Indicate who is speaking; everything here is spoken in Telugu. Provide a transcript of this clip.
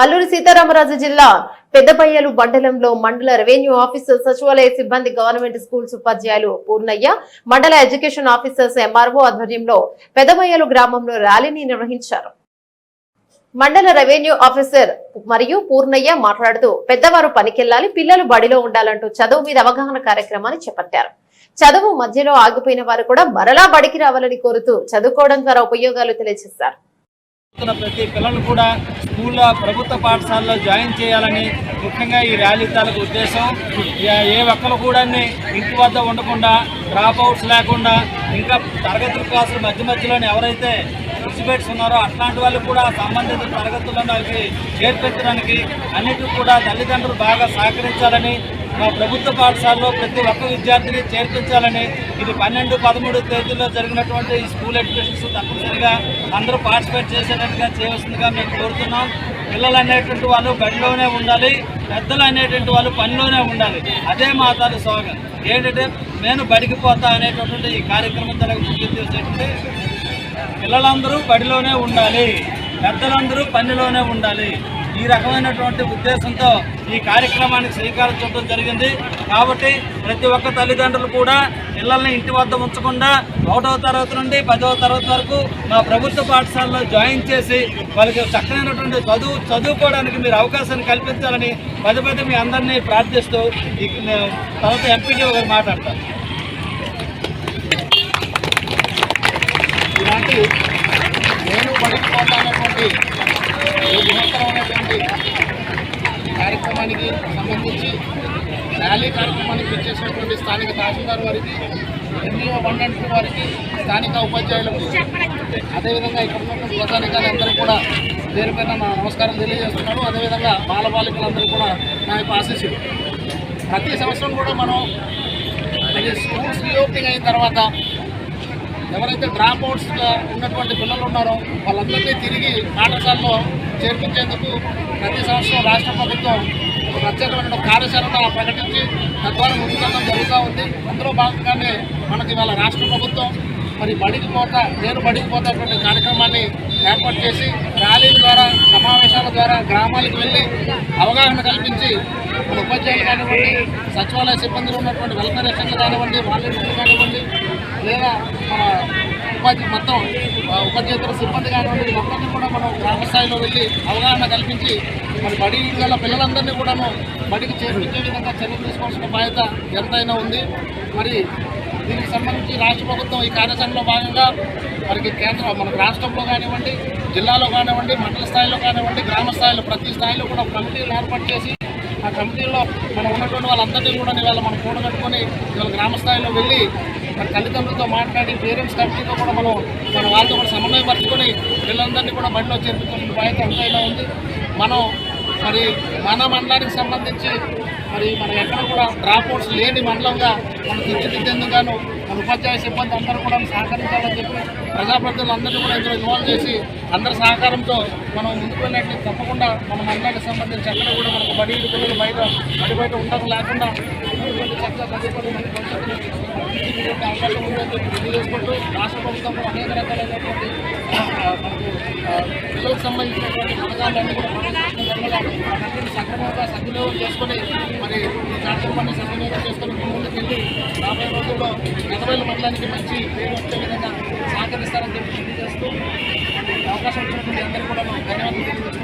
Speaker 1: అల్లూరి సీతారామరాజు జిల్లా పెద్దపయ్యలు మండలంలో మండల రెవెన్యూ ఆఫీసర్ సచివాలయ సిబ్బంది గవర్నమెంట్ స్కూల్స్ ఉపాధ్యాయులు పూర్ణయ్య మండల ఎడ్యుకేషన్ ఆఫీసర్స్ ఎంఆర్ఓ ఆధ్వర్యంలో పెద్దపయ్యలు గ్రామంలో ర్యాలీని నిర్వహించారు. మండల రెవెన్యూ ఆఫీసర్ మరియు పూర్ణయ్య మాట్లాడుతూ పెద్దవారు పనికెళ్ళాలి పిల్లలు బడిలో ఉండాలంటూ చదువు మీద అవగాహన కార్యక్రమాన్ని చేపట్టారు. చదువు మధ్యలో ఆగిపోయిన వారు కూడా మరలా బడికి రావాలని కోరుతూ చదువుకోవడం ద్వారా ఉపయోగాలు తెలియజేశారు.
Speaker 2: చదువుతున్న ప్రతి పిల్లలు కూడా స్కూల్లో ప్రభుత్వ పాఠశాలలో జాయిన్ చేయాలని ముఖ్యంగా ఈ ర్యాలీ తాలకు ఉద్దేశం. ఏ- ఒక్కరు కూడా ఇంటి వద్ద ఉండకుండా డ్రాప్ అవుట్స్ లేకుండా ఇంకా తరగతుల క్లాసుల మధ్య మధ్యలోనే ఎవరైతే ఎగ్జిబిట్స్ ఉన్నారో అట్లాంటి వాళ్ళు కూడా సంబంధిత తరగతులను వాళ్ళకి చేర్పించడానికి అన్నిటికీ కూడా తల్లిదండ్రులు బాగా సహకరించాలని మా ప్రభుత్వ పాఠశాలలో ప్రతి ఒక్క విద్యార్థిని చేర్పించాలని ఇది పన్నెండు పదమూడు తేదీల్లో జరిగినటువంటి ఈ స్కూల్ ఎడ్యుకేషన్స్ తప్పనిసరిగా అందరూ పార్టిసిపేట్ చేసేటట్టుగా చేయవలసిందిగా మేము కోరుతున్నాం. పిల్లలు అనేటువంటి వాళ్ళు బడిలోనే ఉండాలి పెద్దలు అనేటువంటి వాళ్ళు పనిలోనే ఉండాలి. అదే మా తాను ఏంటంటే నేను బడికి పోతా అనేటటువంటి ఈ కార్యక్రమం జరగబోతుంది పిల్లలందరూ బడిలోనే ఉండాలి. పెద్దలందరూ పనిలోనే ఉండాలి. ఈ రకమైనటువంటి ఉద్దేశంతో ఈ కార్యక్రమానికి శ్రీకారం చుట్టడం జరిగింది. కాబట్టి ప్రతి ఒక్క తల్లిదండ్రులు కూడా పిల్లల్ని ఇంటి వద్ద ఉంచకుండా ఒకటవ తరగతి నుండి పదవ తరగతి వరకు మా ప్రభుత్వ పాఠశాలలో జాయిన్ చేసి వాళ్ళకి చక్కనైనటువంటి చదువు చదువుకోవడానికి మీరు అవకాశాన్ని కల్పించాలని పది పది మీ అందరినీ ప్రార్థిస్తూ తర్వాత ఎంపీడీ గారు మాట్లాడతారు
Speaker 3: ఇలాంటి నేను పడిపోతానటువంటి ఈ బృహత్తరమైనటువంటి కార్యక్రమానికి సంబంధించి ర్యాలీ కార్యక్రమానికి స్థానిక తహసీల్దార్ వారికి ఎంఈఓ వన్ అండ్ టూ వారికి స్థానిక ఉపాధ్యాయులకు అదేవిధంగా ఇక్కడ ఉన్నటువంటి ప్రధానికాలు అందరూ కూడా పేరు పైన నా నమస్కారం తెలియజేస్తున్నాను. అదేవిధంగా బాలబాలికలందరూ కూడా నా యొక్క ఆశీస్సులు. ప్రతి సంవత్సరం కూడా మనం ఈ స్కూల్స్ రీఓపెనింగ్ అయిన తర్వాత ఎవరైతే డ్రాప్ అవుట్స్గా ఉన్నటువంటి పిల్లలు ఉన్నారో వాళ్ళందరినీ తిరిగి పాఠశాలలో చేర్పించేందుకు ప్రతి సంవత్సరం రాష్ట్ర ప్రభుత్వం ప్రత్యేకమైన కార్యశాలను ప్రకటించి తద్వారా ముందుకెళ్ళడం జరుగుతూ ఉంది. అందులో భాగంగానే మనకి ఇవాళ రాష్ట్ర ప్రభుత్వం మరి బడికి పోతా నేను బడికి పోతాటువంటి కార్యక్రమాన్ని ఏర్పాటు చేసి ర్యాలీల ద్వారా సమావేశాల ద్వారా గ్రామాలకు వెళ్ళి అవగాహన కల్పించి మన ఉపాధ్యాయులు కానివ్వండి సచివాలయ సిబ్బందిలో ఉన్నటువంటి వెల్ఫేర్ ఎస్టెంట్లు కానివ్వండి వాలంటీర్లు కానివ్వండి లేదా మన ఉపాధి మొత్తం ఉపాధ్యాయుల సిబ్బంది కానివ్వండి మొత్తాన్ని కూడా మనం గ్రామ స్థాయిలో వెళ్ళి అవగాహన కల్పించి మరి బడి గల పిల్లలందరినీ కూడాను బడికి చేర్పించే విధంగా చర్యలు తీసుకోవాల్సిన బాధ్యత ఎంతైనా ఉంది. మరి దీనికి సంబంధించి రాష్ట్ర ప్రభుత్వం ఈ కార్యాచరణలో భాగంగా మనకి కేంద్ర మనకు రాష్ట్రంలో కానివ్వండి జిల్లాలో కానివ్వండి మండల స్థాయిలో కానివ్వండి గ్రామ స్థాయిలో ప్రతి స్థాయిలో కూడా కమిటీలు ఏర్పాటు చేసి ఆ కమిటీలో మనం ఉన్నటువంటి వాళ్ళందరినీ కూడా ఇవాళ మనం కూడగట్టుకొని ఇవాళ గ్రామ స్థాయిలో వెళ్ళి మన తల్లిదండ్రులతో మాట్లాడి పేరెంట్స్ కమిటీతో కూడా మనం మన వాళ్ళతో కూడా సమన్వయపరచుకొని పిల్లలందరినీ కూడా బడిలో చేర్పించాల్సిన బాధ్యత ఎంతైనా ఉంది. మనం మరి మన మండలానికి సంబంధించి మరి మనం ఎక్కడ కూడా డ్రాప్అవుట్స్ లేని మండలంగా మనం తీర్చిదిద్దేందుకు మన ఉపాధ్యాయ సిబ్బంది అందరూ కూడా సహకరించాలని చెప్పి ప్రజాప్రతినిధులందరినీ కూడా ఇందులో ఇన్వాల్వ్ చేసి అందరి సహకారంతో మనం ముందుకు వెళ్ళినట్టు తప్పకుండా మన మండలానికి సంబంధించి ఎక్కడ కూడా మనకు బడి పిల్లలు బయట బడి బయట ఉండడం లేకుండా ఉన్నటువంటి చక్కగా చదువుకొని మన భవిష్యత్తులో తీర్చిదిద్దే అవకాశం ఉందని తెలియజేసుకుంటూ రాష్ట్ర ప్రభుత్వం అనేక రకాలైనటువంటి మనకు పిల్లలకు సంబంధించినటువంటి పథకాలన్నీ కూడా సక్రమంగా సద్వినియోగం చేసుకుని మరి ఈ కార్యక్రమాన్ని సద్వినియోగం ముందుకు వెళ్ళి రాబోయే రోజుల్లో ఎనభైల మండలానికి మంచి పేరు వచ్చే విధంగా సహకరిస్తారని చెప్పి తెలియజేస్తూ అవకాశం ఇచ్చినటువంటి అందరూ కూడా ధన్యవాదాలు.